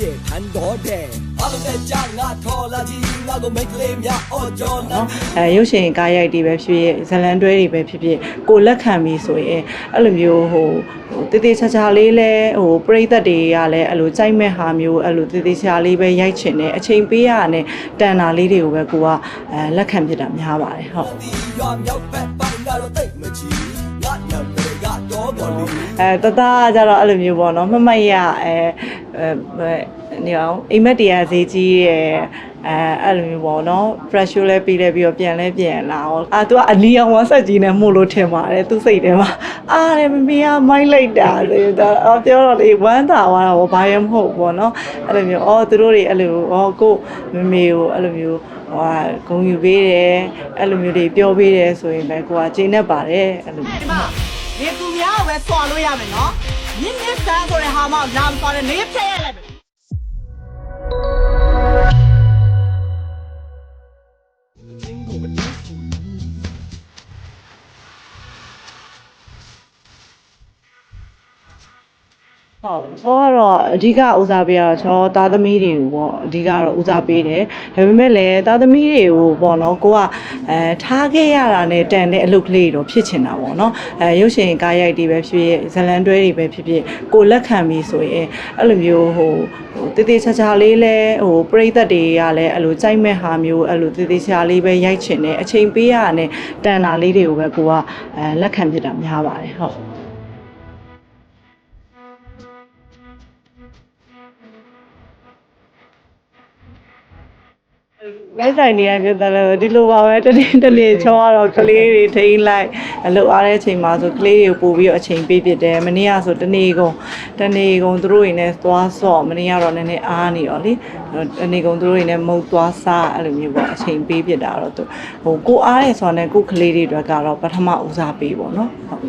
ရဲ့ထန်တော်တဲ့အားလုံးနဲ့ကြာငါထော်လာကြီးငါကိုမိတ်ကလေးများအော်ကြော်နာအဲရုပ်ရှင်ကားရိုက်တွေပဲဖြစ်ဖြစ်ဇတ်လန်တွဲတွေပဲဖြစ်ဖြစ်ကိုလက်ခံပြီးဆိုရင်အဲ့လိုမျိုးဟိုဟိုတေးသေးချာချာလေးလဲဟိုပရိသတ်တွေကလည်းအဲ့လိုကြိုက်မဲ့ဟာမျိုးအဲ့လိုတေးသေးချာလေးပဲရိုက်ချင်တယ်အချိန်ပေးရတဲ့တန်တာလေးတွေကိုပဲကိုကအဲလက်ခံဖြစ်တာများပါတယ်ဟုတ်ဒီရွာမြောက်ဘက်ပိုင်းကတော့တိတ်မချီငါနာမည်ကတော့တော်လေးအဲတသားကြတော့အဲ့လိုမျိုးပေါ့နော်မမတ်ရအဲအဲ နေအောင်အိမ်မက်တရားဈေးကြီးရဲ့အဲအဲ့လိုမျိုးပေါ့နော် pressure လဲပြီးလဲပြီးတော့ပြန်လဲပြန်လာအောင်အာ तू ကအနီအောင်ဝဆက်ကြီးနဲ့မှုလို့ထင်ပါတယ်သူစိတ်ထဲမှာအားတယ်မမေကမိုက်လိုက်တာဆိုတော့အော်ပြောတော့လေဝမ်းသာသွားတာပေါ့ဘာရမဟုတ်ပေါ့နော်အဲ့လိုမျိုးအော်သူတို့တွေအဲ့လိုအော်ကိုမမေကိုအဲ့လိုမျိုးဟိုဂုံယူပေးတယ်အဲ့လိုမျိုးတွေပြောပေးတယ်ဆိုရင်လည်းကိုကချိန်နေပါတယ်အဲ့လိုဒီမှာနေသူများကိုပဲစွာလို့ရမယ်နော်မြင့်မြင့်ဆန်းဆိုတဲ့ဟာမှလာမစွာနဲ့နေဖျက်ရလိုက် ဟုတ်ဘောကတော့အဓိကဦးစားပေးရတော့ကျွန်တော်သားသမီးတွေကိုပေါ့အဓိကတော့ဦးစားပေးတယ်ဒါပေမဲ့လည်းသားသမီးတွေကိုပေါ့နော်ကိုကအဲထားခဲ့ရတာနဲ့တန်တဲ့အလုပ်ကလေးတွေတော့ဖြစ်ချင်တာပေါ့နော်အဲရုပ်ရှင်ကားရိုက်တွေပဲဖြစ်ဖြစ်ဇတ်လန်တွဲတွေပဲဖြစ်ဖြစ်ကိုလက်ခံပြီးဆိုရင်အဲ့လိုမျိုးဟိုဟိုတေးသေးချာချာလေးလဲဟိုပရိသတ်တွေကလည်းအဲ့လိုကြိုက်မဲ့ဟာမျိုးအဲ့လိုတေးသေးချာလေးပဲရိုက်ချင်တယ်အချိန်ပေးရတာနဲ့တန်တာလေးတွေကိုပဲကိုကအဲလက်ခံဖြစ်တာများပါတယ်ဟုတ် လိုက်ဆိုင်နေရပြတယ်လို့ဒီလိုပါပဲတနေ့တနေ့ချောတော့ကလေးတွေထိန်းလိုက်အလုပ်အားတဲ့အချိန်မှာဆိုကလေးတွေကိုပို့ပြီးတော့အချိန်ပေးဖြစ်တယ်မနေ့ကဆိုတနေ့ကုန်တနေ့ကုန်သူတို့တွေနဲ့သွားဆော့မနေ့ကတော့နည်းနည်းအားနေတော့လေတနေ့ကုန်သူတို့တွေနဲ့မုတ်သွားစားအဲ့လိုမျိုးပေါ့အချိန်ပေးဖြစ်တာတော့သူဟိုကိုအားရဲဆိုတော့ကိုကလေးတွေအတွက်ကတော့ပထမဦးစားပေးပေါ့နော်ဟုတ်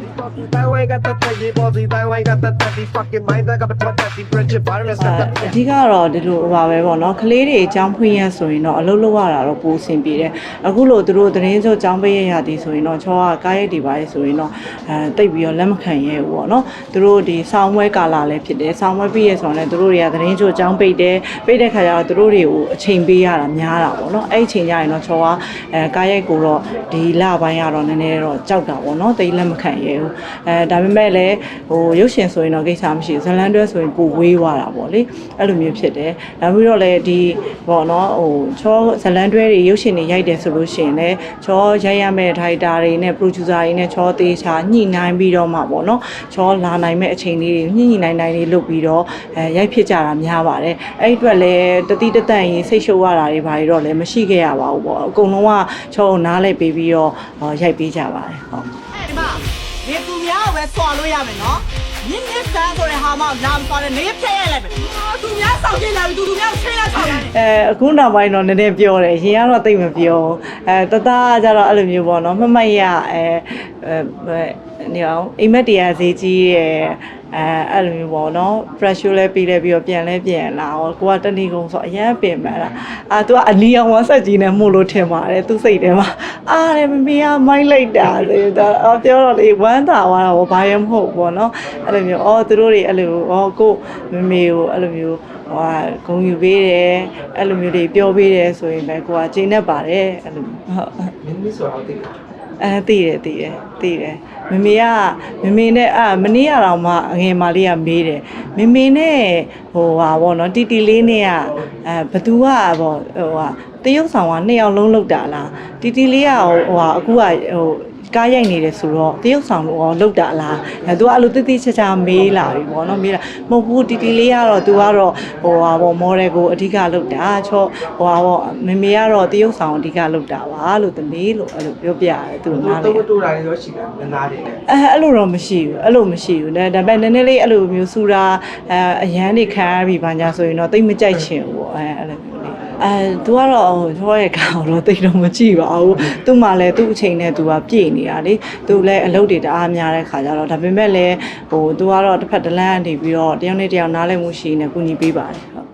Taiwan got that thing, body, Taiwan got that thing, fucking mind, I got that thing, French virus, got that အဓိကတော့ဒီလိုဟိုပါပဲပေါ့နော်ကလေးတွေအကြောင်းဖွင့်ရဆိုရင်တော့အလုပ်လုပ်ရတာတော့ပိုအဆင်ပြေတယ်အခုလို့သူတို့သတင်းချုပ်အကြောင်းပေးရရသည်ဆိုရင်တော့ချောကကားရိုက်တွေပါလေဆိုရင်တော့အဲတိတ်ပြီးတော့လက်မခံရဲဘူးပေါ့နော်သူတို့ဒီဆောင်းဝဲကာလာလည်းဖြစ်တယ်ဆောင်းဝဲပြီးရဆိုတော့လည်းသူတို့တွေကသတင်းချုပ်အကြောင်းပိတ်တယ်ပိတ်တဲ့ခါကျတော့သူတို့တွေကိုအချိန်ပေးရတာများတာပေါ့နော်အဲ့အချိန်ကျရင်တော့ချောကအဲကားရိုက်ကိုတော့ဒီလပိုင်းကတော့နည်းနည်းတော့ကြောက်တာပေါ့နော်တိတ်လက်မခံရဲဘူးအဲဒါပေမဲ့လည်းဟိုရုပ်ရှင်ဆိုရင်တော့ကိစ္စမရှိဘူးဇလန်တွဲဆိုရင်ပိုဝေးသွားတာပေါ့လေအဲ့လိုမျိုးဖြစ်တယ်ဒါပြီးတော့လည်းဒီပေါ့နော်ဟိုချောဇလန်တွဲတွေရုပ်ရှင်တွေရိုက်တယ်ဆိုလို့ရှိရင်လည်းချောရိုက်ရမယ့်ဒိုက်တာတွေနဲ့ producer တွေနဲ့ချောသေးချာညှိနှိုင်းပြီးတော့မှပေါ့နော်ချောလာနိုင်မဲ့အချိန်လေးတွေညှိညှိနှိုင်းနှိုင်းလေးလုပ်ပြီးတော့အဲရိုက်ဖြစ်ကြတာများပါတယ်အဲ့ဒီအတွက်လည်းတတိတတန့်ရင်စိတ်ရှုပ်ရတာတွေဘာတွေတော့လည်းမရှိခဲ့ရပါဘူးပေါ့အကုန်လုံးကချောကိုနားလိုက်ပေးပြီးတော့ဟောရိုက်ပေးကြပါတယ်ဟုတ်ဒီမှာနေသူများကိုပဲစွာလို့ရမယ်နော် မြင့်မြင့်ဆန်းဆိုတဲ့ဟာမှလာမစွာနဲ့နေဖျက်ရလိုက်မယ်သူများဆောင်ကြည့်လာပြီသူသူများချင်းလာဆောင်တယ်အဲအခုနောက်ပိုင်းတော့နည်းနည်းပြောတယ်အရင်ကတော့တိတ်မပြောဘူးအဲတသားကြတော့အဲ့လိုမျိုးပေါ့နော်မမတ်ရအဲအဲနေအောင်အိမ်မက်တရားဈေးကြီးရဲ့အဲအဲ့လိုမျိုးပေါ့နော် pressure လဲပြီးလဲပြီးတော့ပြန်လဲပြန်လာအောင်ကိုကတဏီကုံဆိုအရန်ပင်ပန်းတာအာ तू ကအနီအောင်ဝဆက်ကြီးနဲ့မှုလို့ထင်ပါတယ်သူစိတ်ထဲမှာအားတယ်မမေကမိုက်လိုက်တာဆိုတော့အော်ပြောတော့လေဝမ်းသာသွားတာပေါ့ဘာရမဟုတ်ပေါ့နော်အဲ့လိုမျိုးအော်သူတို့တွေအဲ့လိုအော်ကိုမမေကိုအဲ့လိုမျိုးဟိုဂုံယူပေးတယ်အဲ့လိုမျိုးတွေပြောပေးတယ်ဆိုရင်လည်းကိုကချိန်နေပါတယ်အဲ့လိုဟုတ်မင်းမဆိုတော့တိတ် အဲသိတယ်သိတယ်သိတယ်မမေကမမေနဲ့အာမနေ့ကတော့မှအငယ်မလေးကမေးတယ်မမေနဲ့ဟိုဟာဗောနော်တီတီလေးနဲ့ကအဲဘသူကဗောဟိုဟာတရုတ်ဆောင်ကနှစ်ယောက်လုံးလောက်တာလားတီတီလေးကဟိုဟာအခုကဟို ကားရိုက်နေတယ်ဆိုတော့တရုတ်ဆောင်လို့ရောလောက်တာလားအဲ तू ကအဲ့လိုတိတိကျကျမေးလာပြီပေါ့နော်မေးလာမဟုတ်ဘူးတီတီလေးကတော့ तू ကတော့ဟိုဟာပေါ့မော်ဒယ်ကိုအဓိကလောက်တာချောဟိုဟာပေါ့မမေကတော့တရုတ်ဆောင်အဓိကလောက်တာပါလို့သမီးလို့အဲ့လိုပြောပြရတယ်သူနားလေတော့တူတာလည်းရောရှိတယ်နနာတွေနဲ့အဲအဲ့လိုတော့မရှိဘူးအဲ့လိုမရှိဘူးဒါဒါပေမဲ့နည်းနည်းလေးအဲ့လိုမျိုးစူတာအဲအရန်နေခံရပြီဘာညာဆိုရင်တော့တိတ်မကြိုက်ချင်ဘူးပေါ့အဲအဲ့လိုမျိုးလေး အဲသူကတော့ဟိုချောရဲ့ကောင်တော့တိတ်တော့မကြည့်ပါဘူးသူ့မှာလည်းသူ့အချိန်နဲ့သူကပြည့်နေတာလေသူလည်းအလုပ်တွေတအားများတဲ့ခါကျတော့ဒါပေမဲ့လည်းဟိုသူကတော့တစ်ဖက်တစ်လမ်းကနေပြီးတော့တယောက်နဲ့တယောက်နားလည်မှုရှိနေကူညီပေးပါတယ်ဟုတ်